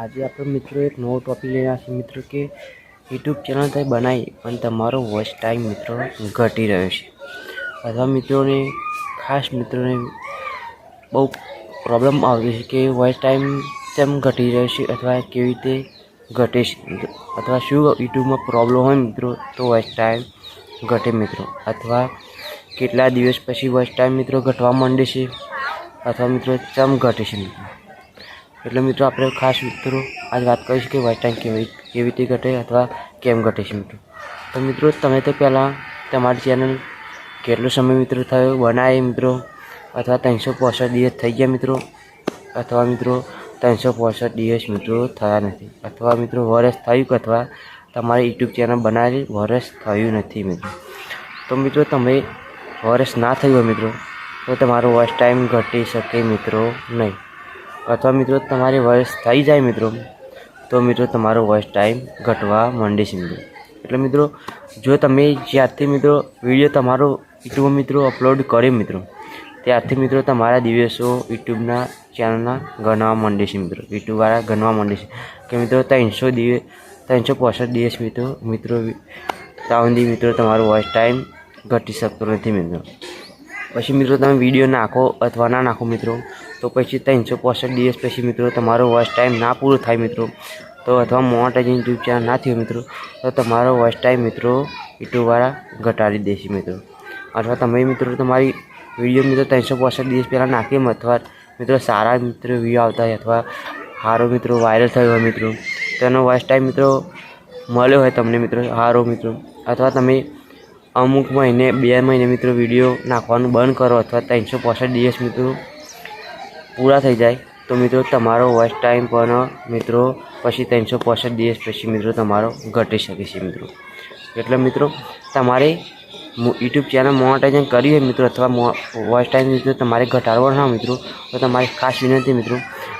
આજે આપણે મિત્રો એક નવો ટોપિક લઈને આવ્યા મિત્રો કે યુટ્યુબ ચેનલ તમે બનાવી, પણ તમારો વોચ ટાઈમ મિત્રો ઘટી રહ્યો છે. અથવા મિત્રોને, ખાસ મિત્રોને બહુ પ્રોબ્લેમ આવતી છે કે વોચ ટાઈમ કેમ ઘટી રહ્યો છે અથવા કેવી રીતે ઘટે છે અથવા શું યુટ્યુબમાં પ્રોબ્લેમ હોય મિત્રો, તો વોચ ટાઈમ ઘટે મિત્રો. અથવા કેટલા દિવસ પછી વોચ ટાઈમ મિત્રો ઘટવા માંડે છે? અથવા મિત્રો ચમ ઘટે છે મિત્રો? એટલે મિત્રો આપણે ખાસ મિત્રો આજ વાત કરીશું કે વાઇટ ટાઈમ કેવી કેવી રીતે ઘટે અથવા કેમ ઘટે છે મિત્રો. તો મિત્રો તમે તો પહેલાં તમારી ચેનલ કેટલો સમય મિત્રો થયો? બનાવે મિત્રો? અથવા ત્રણસો પોસઠ દિવસ થઈ ગયા મિત્રો? અથવા મિત્રો ત્રણસો પોસઠ દિવસ મિત્રો થયા નથી? અથવા મિત્રો વરસ થયું કે અથવા તમારી યુટ્યુબ ચેનલ બનાવેલી વરસ થયું નથી મિત્રો? તો મિત્રો તમે વરસ ના થયું મિત્રો, તો તમારો વોચ ટાઈમ ઘટી શકે મિત્રો નહીં. અથવા મિત્રો તમારી વોઇસ થઈ જાય મિત્રો, તો મિત્રો તમારો વોઇસ ટાઈમ ઘટવા માંડે છે મિત્રો. એટલે મિત્રો, જો તમે જ્યારથી મિત્રો વીડિયો તમારો યુટ્યુબ મિત્રો અપલોડ કરે મિત્રો, ત્યારથી મિત્રો તમારા દિવસો યુટ્યુબના ચેનલના ગણવા માંડે છે મિત્રો. યુટ્યુબવાળા ગણવા માંડે છે. કે મિત્રો ત્રણસો દિવસ, ત્રણસો પોસઠ દિવસ મિત્રો મિત્રો ત્યાં સુધી મિત્રો તમારો વોઇસ ટાઈમ ઘટી શકતો નથી મિત્રો. પછી મિત્રો તમે વીડિયો નાખો અથવા ના નાખો મિત્રો, તો પછી ત્રણસો પોસઠ દિવસ પછી મિત્રો તમારો વોચ ટાઈમ ના પૂરો થાય મિત્રો. તો અથવા મોનેટાઇઝિંગ યુટ્યુબ ચેનલ ના થયું મિત્રો, તો તમારો વોચ ટાઈમ મિત્રો યુટ્યુબવાળા ઘટાડી દેશે મિત્રો. અથવા તમે મિત્રો તમારી વીડિયો મિત્રો ત્રણસો પોસઠ દિવસ પહેલાં નાખી અથવા મિત્રો સારા મિત્રો વ્યૂ આવતા હોય અથવા સારો મિત્રો વાયરલ થયો હોય મિત્રો તેનો વોચ ટાઈમ મિત્રો મળ્યો હોય તમને મિત્રો સારો મિત્રો. અથવા તમે અમુક મહિને, બે મહિને મિત્રો વીડિયો નાખવાનું બંધ કરો અથવા ત્રણસો પોસઠ દિવસ મિત્રો પૂરા થઈ જાય. તો મિત્રો તમારો વોચ ટાઈમ પણ મિત્રો પછી ત્રણસો પોસઠ દિવસ પછી મિત્રો તમારો ઘટી શકે છે મિત્રો. એટલે મિત્રો તમારે યુટ્યુબ ચેનલ મોનેટાઇઝેશન કરી હોય મિત્રો અથવા વોચ ટાઈમ મિત્રો તમારે ઘટાડવાનો હોય મિત્રો, તો તમારી ખાસ વિનંતી મિત્રો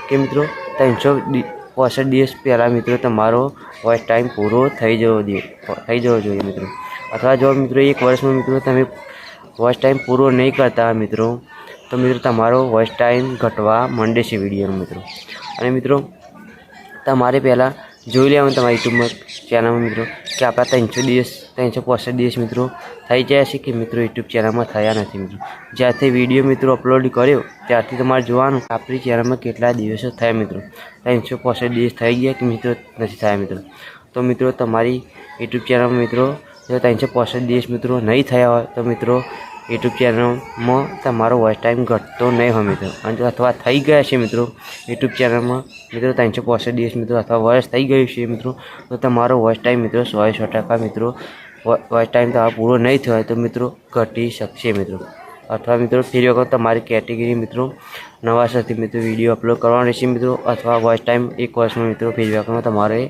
કે મિત્રો ત્રણસો પોસઠ દિવસ પહેલાં મિત્રો તમારો વોચ ટાઈમ પૂરો થઈ જવો થઈ જવો જોઈએ મિત્રો. અથવા જો મિત્રો એક વર્ષમાં મિત્રો તમે વોચ ટાઈમ પૂરો નહીં કરતા મિત્રો, તો મિત્રો તમારો વોચ ટાઈમ ઘટવા માંડે છે વિડીયોનો મિત્રો. અને મિત્રો, તમારે પહેલાં જોઈ લેવાનું તમારા યુટ્યુબમાં ચેનલમાં મિત્રો, કે આપણા ત્રણસો દિવસ, ત્રણસો પોસઠ દિવસ મિત્રો થઈ જાય છે કે મિત્રો યુટ્યુબ ચેનલમાં થયા નથી મિત્રો. જ્યારથી વીડિયો મિત્રો અપલોડ કર્યો, ત્યારથી તમારે જોવાનું આપણી ચેનલમાં કેટલા દિવસો થયા મિત્રો. ત્રણસો પોસઠ દિવસ થઈ ગયા કે મિત્રો નથી થયા મિત્રો. તો મિત્રો, તમારી યુટ્યુબ ચેનલમાં મિત્રો જો ત્રણસો પોસઠ દિવસ મિત્રો નહીં થયા હોય તો મિત્રો યુટ્યુબ ચેનલમાં તમારો વોચ ટાઈમ ઘટતો નહીં હોય મિત્રો. અને અથવા થઈ ગયા છે મિત્રો યુટ્યુબ ચેનલમાં. મિત્રો ત્રણસો પોસઠ દિવસ મિત્રો અથવા વર્ષ થઈ ગયું છે મિત્રો, તો તમારો વોચ ટાઈમ મિત્રો સો સો ટકા મિત્રો વોચ ટાઈમ તમારો પૂરો નહીં થયો તો મિત્રો ઘટી શકશે મિત્રો. અથવા મિત્રો ફરી વખત તમારી કેટેગરી મિત્રો નવા સાથે મિત્રો વીડિયો અપલોડ કરવાનો રહેશે મિત્રો, અથવા વોચ ટાઈમ એક વર્ષમાં મિત્રો ફરી વખતમાં તમારે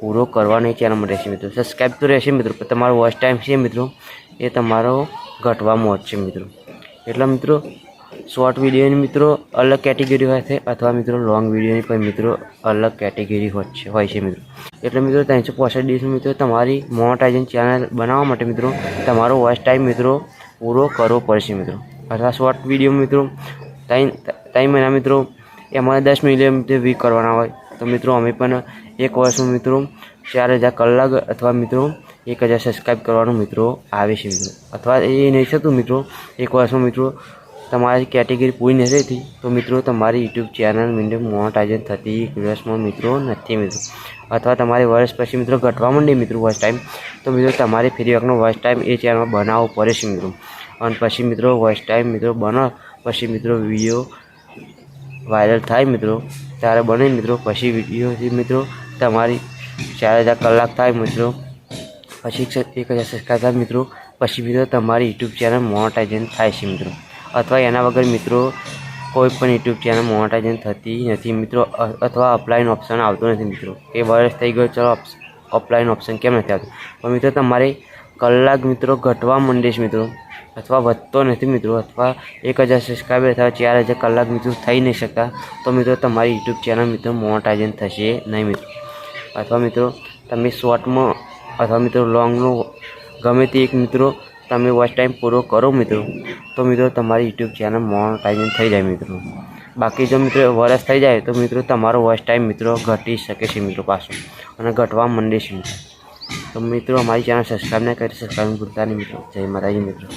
પૂરો કરવાની ચેનલમાં રહેશે મિત્રો. સબસ્ક્રાઈબ તો રહેશે મિત્રો, પણ તમારો વોચ ટાઈમ છે મિત્રો, એ તમારો ઘટવામાં છે મિત્રો. એટલે મિત્રો શોર્ટ વિડીયોની મિત્રો અલગ કેટેગરી હોય છે, અથવા મિત્રો લોંગ વિડીયોની પણ મિત્રો અલગ કેટેગરી હોય છે હોય છે મિત્રો. એટલે મિત્રો, ત્રણસો પોસઠ દિવસ મિત્રો તમારી મોનેટાઇઝેશન ચેનલ બનાવવા માટે મિત્રો, તમારો વોચ ટાઈમ મિત્રો પૂરો કરવો પડશે મિત્રો. અથવા શોર્ટ વીડિયો મિત્રો, ત્રણ ત્રણ મહિના મિત્રો, એમાં દસ મિલિયન વ્યૂ કરવાના હોય. તો મિત્રો, અમે પણ એક વર્ષમાં મિત્રો, ચાર હજાર કલાક અથવા મિત્રો, એક હજાર સબસ્ક્રાઈબ કરવાનું મિત્રો આવે છે મિત્રો. અથવા એ નહીં થતું મિત્રો, એક વર્ષમાં મિત્રો, તમારી કેટેગરી પૂરી નથી થતી, તો મિત્રો, તમારી યુટ્યુબ ચેનલ મિત્રો મોનેટાઇઝેશન થતી એક વર્ષમાં મિત્રો નથી મિત્રો. અથવા તમારે વર્ષ પછી મિત્રો ઘટવા માંડે મિત્રો વોચ ટાઈમ તો મિત્રો, તમારે ફરી વોચ ટાઈમ એ ચેનલ બનાવવો પડે છે મિત્રો. અને પછી મિત્રો વોચ ટાઈમ મિત્રો બનાવ પછી મિત્રો વીડિયો વાયરલ થાય મિત્રો, ત્યારે બને મિત્રો. પછી વિડીયોથી મિત્રો, તમારી ચાર હજાર કલાક થાય મિત્રો. પછી એક હજાર સબસ્ક્રાઈબ થાય મિત્રો. પછી મિત્રો, તમારી યુટ્યુબ ચેનલ મોનેટાઇઝેશન થાય છે મિત્રો. અથવા એના વગર મિત્રો કોઈ પણ યુટ્યુબ ચેનલ મોનેટાઇઝેશન થતી નથી મિત્રો. અથવા અપલાઈન ઓપ્શન આવતો નથી મિત્રો. એ વર્ષ થઈ ગયો, ચલો અપલાઈન ઓપ્શન કેમ નથી આવતું? પણ મિત્રો, તમારે કલાક મિત્રો ઘટવા માંડે છે મિત્રો. અથવા વધતો નથી મિત્રો, અથવા એક હજાર સબસ્ક્રાઈબર અથવા ચાર હજાર કલાક મિત્રો થઈ નહીં શકતા, તો મિત્રો તમારી યુટ્યુબ ચેનલ મિત્રો મોનેટાઇઝેશન થશે નહીં મિત્રો. અથવા મિત્રો, તમે શોર્ટમાં અથવા મિત્રો લોંગનો ગમે તે એક મિત્રો તમે વોચ ટાઈમ પૂરો કરો મિત્રો, તો મિત્રો તમારી યુટ્યુબ ચેનલ મોનેટાઇઝેશન થઈ જાય મિત્રો. બાકી જો મિત્રો વરસ થઈ જાય, તો મિત્રો તમારો વોચ ટાઈમ મિત્રો ઘટી શકે છે મિત્રો પાછો, અને ઘટવા માંડે છે મિત્રો. તો મિત્રો અમારી ચેનલ સબસ્ક્રાઈબ ના કરી સબસ્ક્રાઈબ ભૂલતા નહીં મિત્રો. જય માતાજી મિત્રો.